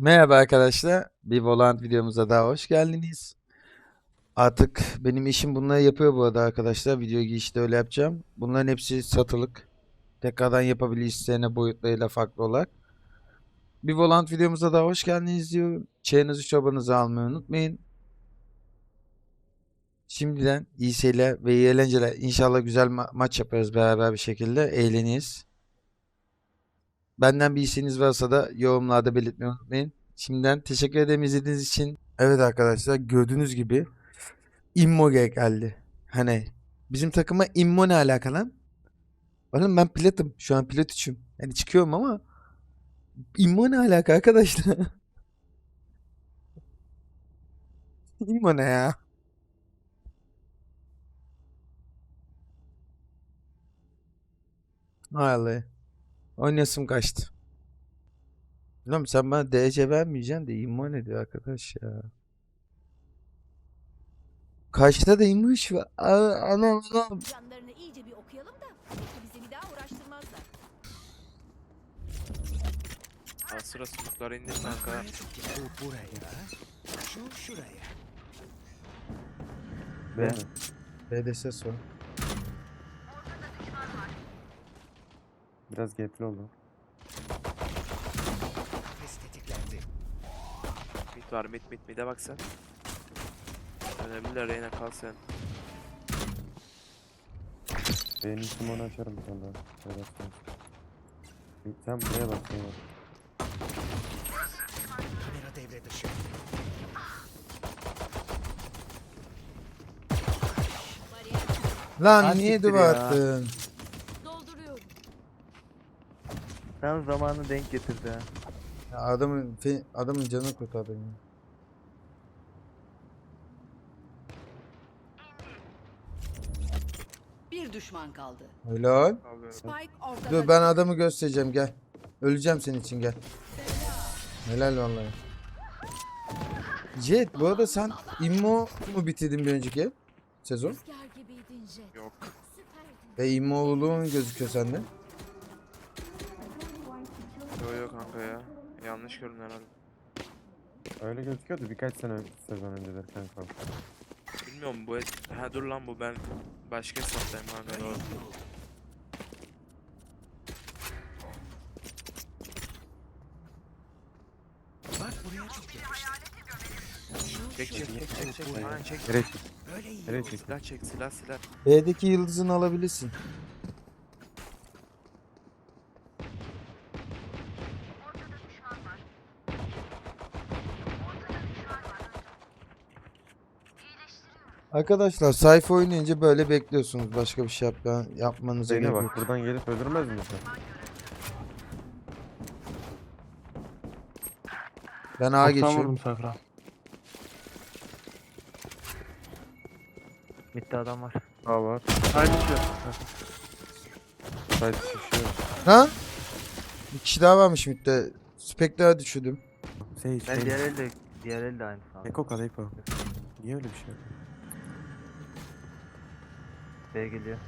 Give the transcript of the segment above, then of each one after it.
Merhaba arkadaşlar. Bir Volant videomuza daha hoş geldiniz. Artık benim işim bunları yapıyor bu arada arkadaşlar. Video girişte öyle yapacağım. Bunların hepsi satılık. Tekrardan yapabilir isteyene boyutlarıyla farklı olarak. Bir Volant videomuza daha hoş geldiniz diyorum. Çayınızı çorbanızı almayı unutmayın. Şimdiden iyi seyirler ve iyi eğlenceler. İnşallah güzel ma- maç yaparız beraber bir şekilde. Eğleniriz. Benden bir isteğiniz varsa da yorumlarda belirtmeyi unutmayın. Şimdiden teşekkür ederim izlediğiniz için. Evet arkadaşlar gördüğünüz gibi Immoge geldi. Hani bizim takıma Immo ne alaka lan? Oğlum ben platım. Şu an plat üçüm. Yani çıkıyorum ama Immo ne alaka arkadaşlar? Immo ne ya? Vallahi. Oynasım kaçtı. Oğlum sen bana DC vermeyeceksin de immo ne diyor arkadaş ya. Kaçta var. Aa, Anam anam. Canlarını iyice bir okuyalım da bizi bir daha uğraştırmazlar. İndir kanka. Bu buraya, şu şuraya. Be. B'de ses Biraz gapli oldu. Kafes tetiklendi. Mid var mid mid mid'e bak sen. Önemliler Reyna kal sen. Benim simonu açarım sonra. Şöyle açayım. Sen buraya bak. Buraya bak. Kamera devre dışı. Lan niye siktir duvar ya. attın? Tam zamanı denk getirdi ha. Ya adamın fe- adamın canını kurtardın ya. Bir düşman kaldı. Helal. Alıyorum. Spike ortada. Dur ben adamı göstereceğim gel. Öleceğim senin için gel. Helal vallahi. Jet bu arada sen immo mu bitirdin bir önceki sezon? Rüzgar gibiydin Jet. Yok. Süperdin. E immoğluğun gözüküyor sende. Yok yok kanka ya. Yanlış gördün herhalde. Öyle gözüküyordu birkaç sene sezon öncedir kanka. Bilmiyorum bu et... Ha dur lan bu ben başka hesaptayım kanka doğru. Bak buraya çok yakıştı. Çek çek çek çek çek. Aynen çek. Nereye? Böyle iyi. Nereye çık? Silah çek silah silah. B'deki yıldızını alabilirsin. Arkadaşlar sayfa oynayınca böyle bekliyorsunuz. Başka bir şey yap yapmanıza Zeynep gerek bak yok. buradan gelip öldürmez mi sen? Ben A geçiyorum. Sakra. Bitti adam var. A var. Aynı şey. Side şişiyor. Ha? Bir kişi daha varmış midde. Spectre'a düşürdüm. Sage, Ben Sage. diğer elde, diğer elde aynı sandım. Eko kal Eko. Niye öyle bir şey? B geliyor.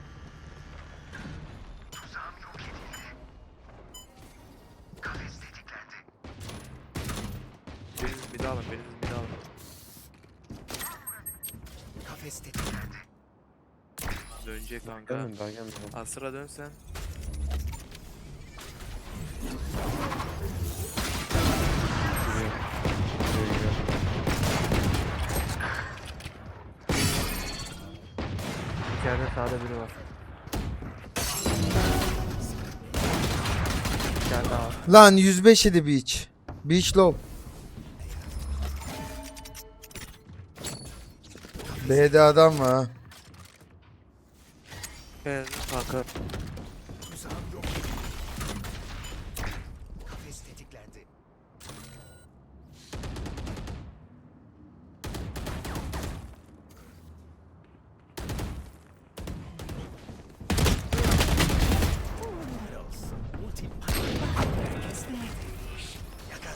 Biriniz mid'e alın biriniz mid'e alın. Kafes tetiklendi. Dönecek kanka. Gelmedim daha gelmedim. Asıra dön sen. sağda biri var. Lan 105 idi Beach. Beach low. B'de adam var ha. Evet.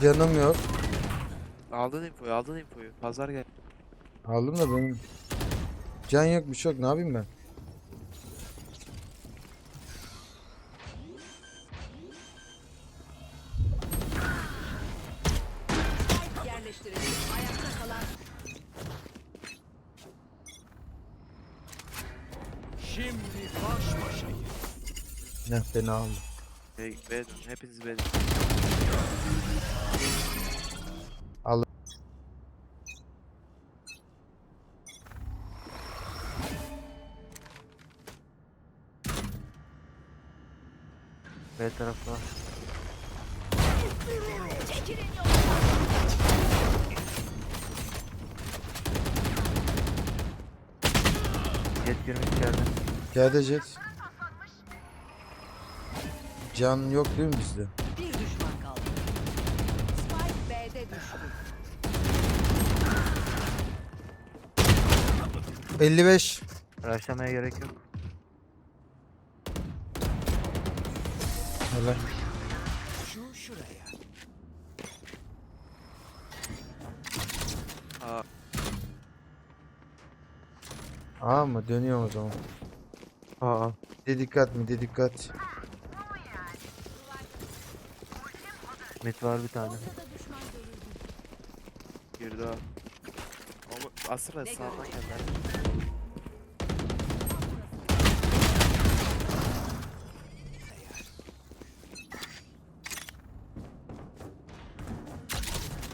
Canım yok. Aldın infoyu, aldın infoyu. Pazar gel. Aldım da benim. Can yok bir şey yok. Ne yapayım ben? Şimdi baş başayız. Ne fena aldım. B, B dön. Hepiniz B dön. B tarafı var. Jet girmiş içeride. Geldi jet. Can yok değil mi bizde? Bir düşman kaldı. Spike B'de düştü. 55. Rushlamaya gerek yok. Helal. Şu şuraya. Aa, Aa mı? Dönüyorum o zaman. Aa. Bir de dikkat mi? De dikkat. Mid var bir tane. Girdi o. Ama Ne sağdan geldi.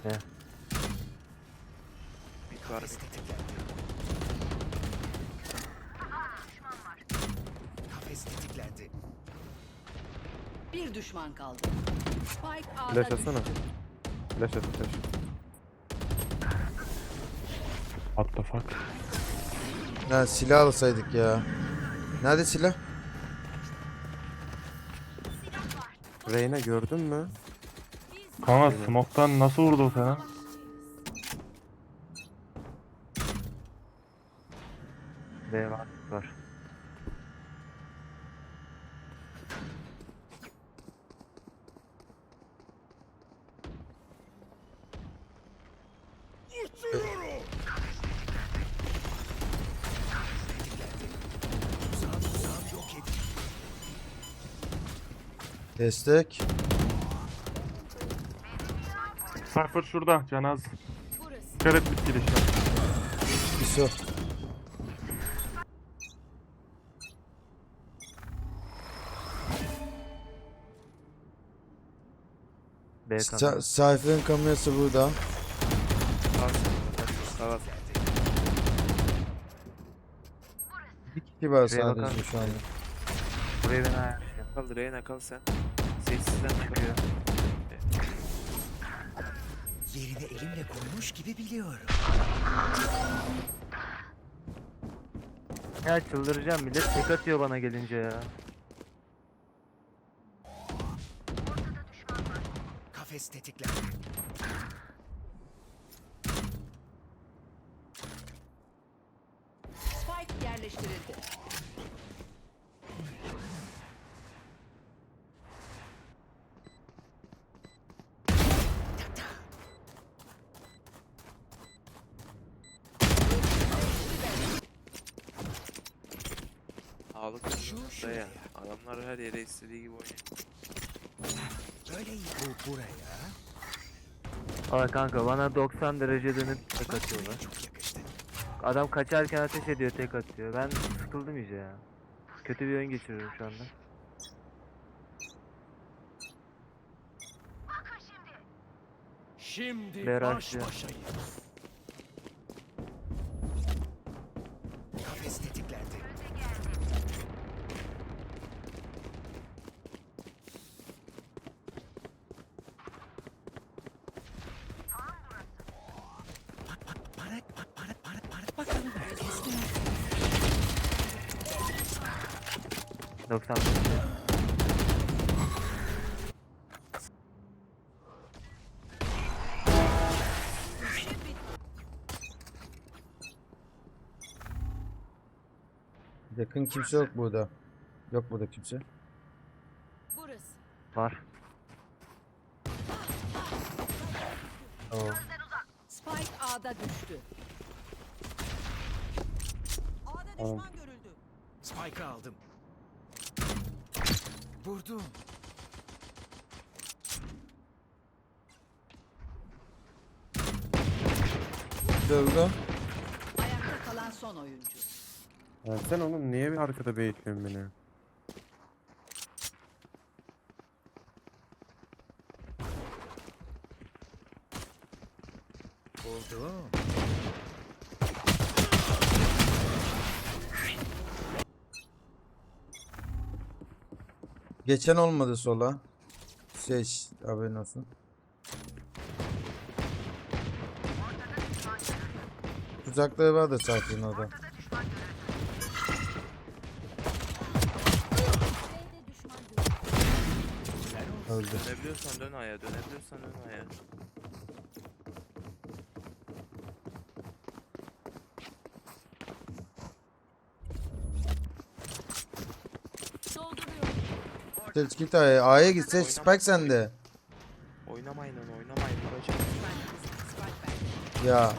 Ne? Mid var. Tetiklendi. Bir düşman kaldı. Flash atsana. Flash at flash. What the fuck? Lan silah alsaydık ya. Nerede silah? Reyna gördün mü? Kanka smoke'tan nasıl vurdu o sana? B var. Var. Destek. Cypher şurada Canaz. Burası. Dikkat et bit girişine. ISO. B Sa kamera. sayfanın kamerası burada. Bir kişi var sadece şu anda. Ayarlayacağım. Kal Reyna kal sen. Sessizden Çıkıyor. Yerini elimle koymuş gibi biliyorum. Ya çıldıracağım millet tek atıyor bana gelince ya. Kafes tetiklendi. Spike yerleştirildi. Da ya. Adamlar her yere istediği gibi oynuyor. Böyle iyi. Bu buraya. Aa kanka bana 90 derece dönüp tek atıyorlar. Çok yakıştı. Adam kaçarken ateş ediyor tek atıyor. Ben sıkıldım iyice ya. Kötü bir oyun geçiriyorum şu anda. Şimdi Beraş ya. başayız. Kafes tetiklendi. Bak bak para bak para para para bakalım herkes ne? 90 Yakın kimse yok burada. Yok burada kimse. Burası. var. Spike A'da düştü. A'da Tamam. düşman görüldü. Spike'ı aldım. Vurdum. Dövdüm. Ayakta kalan son oyuncu. Lan sen oğlum niye bir arkada beyitliyorsun beni? Buldum. Geçen olmadı sola. Seç haberin olsun. Tuzakları var da sakin görüldü. Öldü. Dönebiliyorsan dön aya, dönebiliyorsan dön aya. Seç git A'ya. A'ya git seç. Spike sende. Oynamayın onu, oynamayın. Bacım. Ya.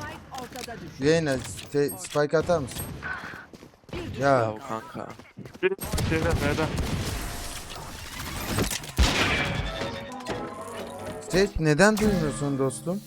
Reyna te- Spike atar mısın? Ya. Ya kanka. Bir şeyde B'de. Seç neden duymuyorsun dostum?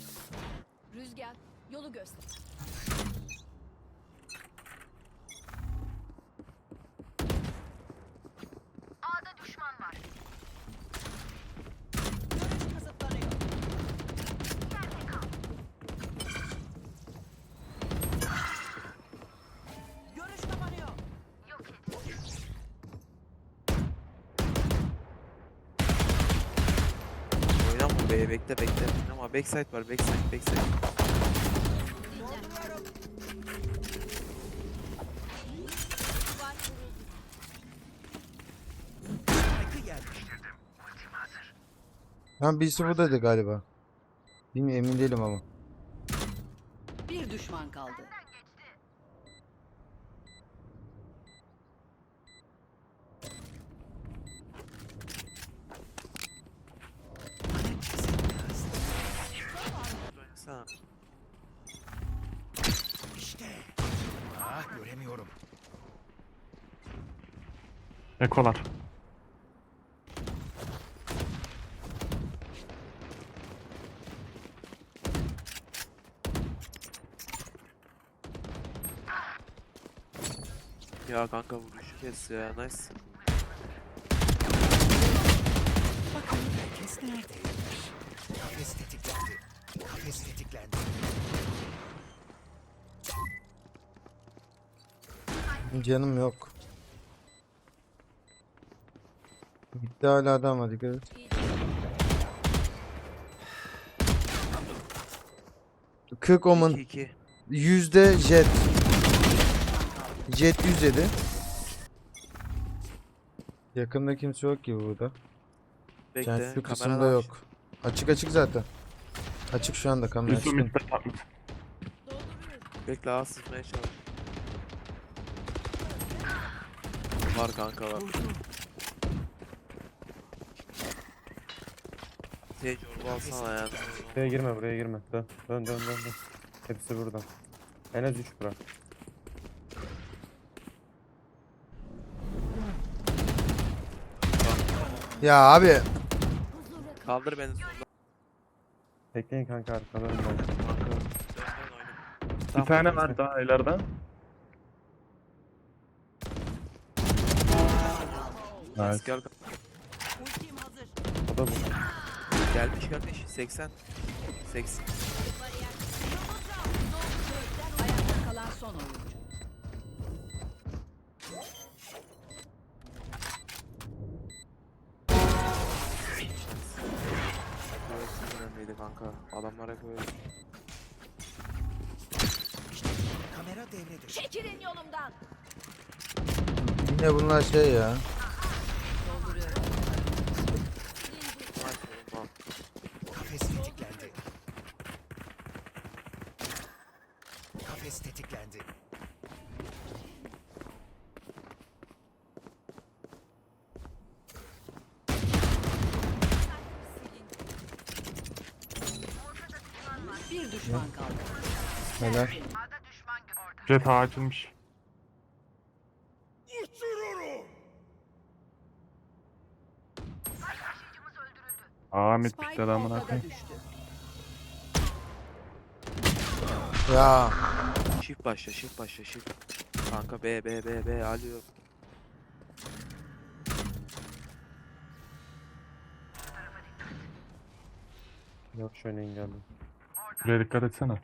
Be, bekle bekle. Ama backside var, backside, backside. Lan birisi buradaydı galiba. Bilmiyorum emin değilim ama. Bir düşman kaldı. Ekolar. Ya kanka vuruşu kes ya, nice. Bakalım herkes neredeymiş. Kafes tetiklendi. Kafes tetiklendi. Canım yok. Bitti hala adam var dikkat et. 40 omen 2-2. yüzde jet. Jet 107. Yakında kimse yok ki burada. Bekle, Yani şu kısımda yok. Açık açık zaten. Açık şu anda kamera Yusuf açık. midde patladı. Dolduruyorum. Bekle ağa sızmaya çalış. Var kanka var. Sage orbu alsana ya. Buraya girme buraya girme. Dön dön dön dön. dön. Hepsi burada. En az 3 bura. Ya abi Kaldır beni solda Bekleyin kanka oyna. Bir tane var daha ileride. Nice. Nice. Gel. O da bu. Gelmiş kardeş 80. 80. bariyer. Ayakta kalan son oyuncu. Burası önemliydi kanka. Adamlar hep öyle. Kamera devre dışı. Çekilin yolumdan. yine bunlar şey ya. Dolduruyorum. Nice oğlum tamam. Kafes tetiklendi. Kafes tetiklendi. Bir düşman kaldı. Helal. Jet açılmış. Mid Spike bitti adamın ortada akıyım. düştü. Ya Shift başla, shift başla, shift. Kanka B, B, B, B, alıyor. Yok şöyle engelli. Buraya dikkat etsene.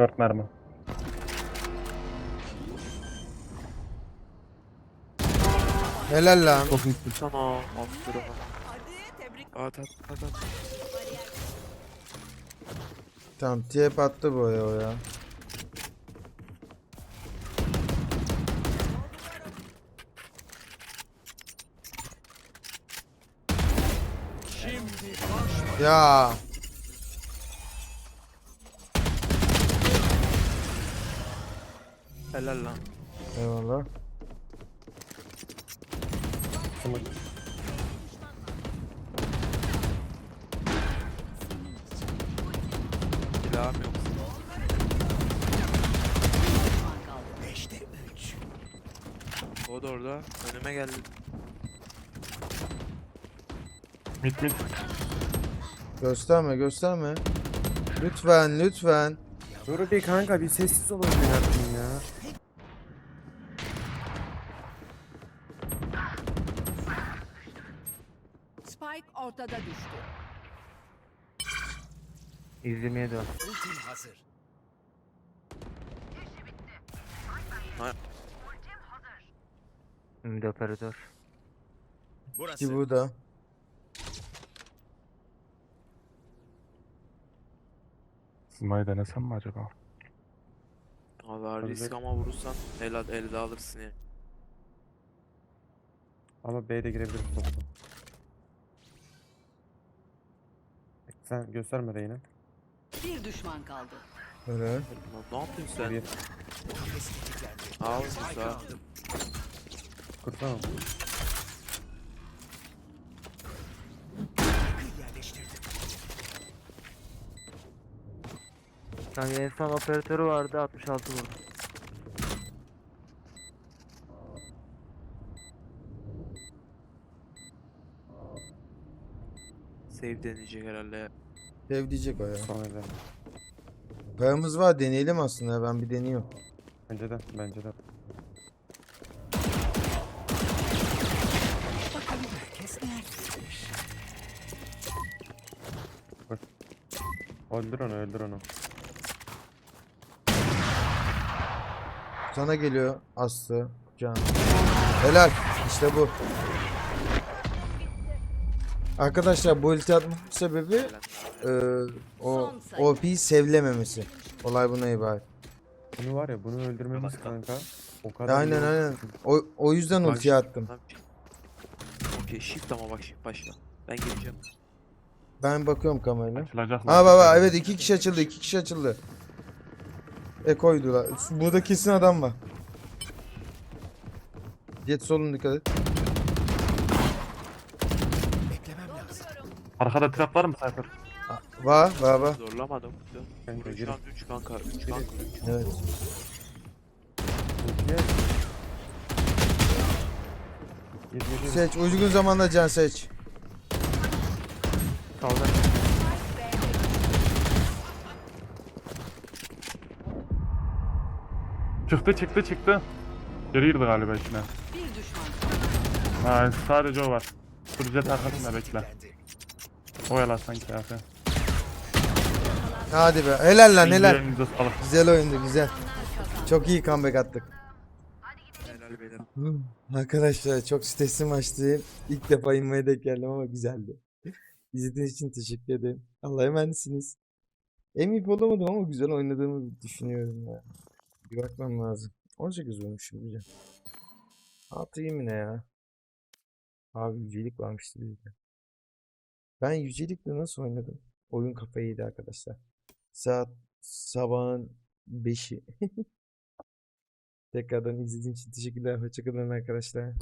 4 mermi. Helal lan. Çok iyisin. Sana aferin. Hadi tebrik. At at at at. Tamam tep attı bu ya o ya. Ya Helal lan. eyvallah. Smoke. Silahım yok. O da orada. Önüme geldi. Mit mit. Gösterme gösterme. Lütfen lütfen. Dur bir kanka bir sessiz olun yarabbim ya. Spike ortada düştü. İzlemeye devam. Ultim hazır. Ümit operatör. Burası. Ki bu da. Sıma'yı denesem mi acaba? Allah risk Ölecek. ama vurursan el elde alırsın ya. Ama B'de girebilir toplu. Sen gösterme de yine. Bir düşman kaldı. Öyle. Lan ne yapıyorsun sen? Bir. Al Spike Musa. aldım. kursana. Spike'ı yerleştirdim. Yani en son operatörü vardı 66 vurdu. Save deneyecek herhalde. Dev diyecek o ya. Sonra da. Paramız var deneyelim aslında ben bir deniyorum. Bence de bence de. Öldür onu öldür onu. Sana geliyor Aslı. Can. Helal. İşte bu. Arkadaşlar bu ulti atmamın sebebi eee o. OP'yi sevlememesi. Olay buna ibaret. Bunu var ya bunu öldürmemiz kanka. O kadar Aynen aynen. O, o yüzden Bak ulti şimdi, attım. Okey shift ama bak shift başla. Ben geleceğim. Ben bakıyorum kamerayla. Açılacak Ha baba evet iki kişi açıldı iki kişi açıldı. E koydular. Burada kesin adam var. Jet solun dikkat et. Beklemem lazım. Arkada trap var mı Cypher? Var var var. Zorlamadım. Kanka 3 gir. kanka 3 kanka 3 kanka 3. Evet. Ultiye. Gir gir gir. Seç uygun zamanda can seç. Kaldı. Çıktı çıktı çıktı. Geri girdi galiba içine. Bir düşman kaldı. Ha sadece o var. Dur jet arkasında bekle. Tetiklendi. O yalan sanki ya sen. Hadi be. Helal lan helal. Elinize sağlık. Güzel oyundu güzel. Çok iyi comeback attık. Helal beyler. Arkadaşlar çok stresli maçtı. İlk defa inmaya denk geldim ama güzeldi. İzlediğiniz için teşekkür ederim. Allah'a emanetsiniz. MVP olamadım ama güzel oynadığımı düşünüyorum ya. Bir bakmam lazım. 18 olmuşum güzel. 6 iyi mi ne ya? Abi yücelik varmıştı bizde. Ben yücelikle nasıl oynadım? Oyun kafayı yedi arkadaşlar. Saat sabahın 5'i. Tekrardan izlediğiniz için teşekkürler. Hoşçakalın arkadaşlar.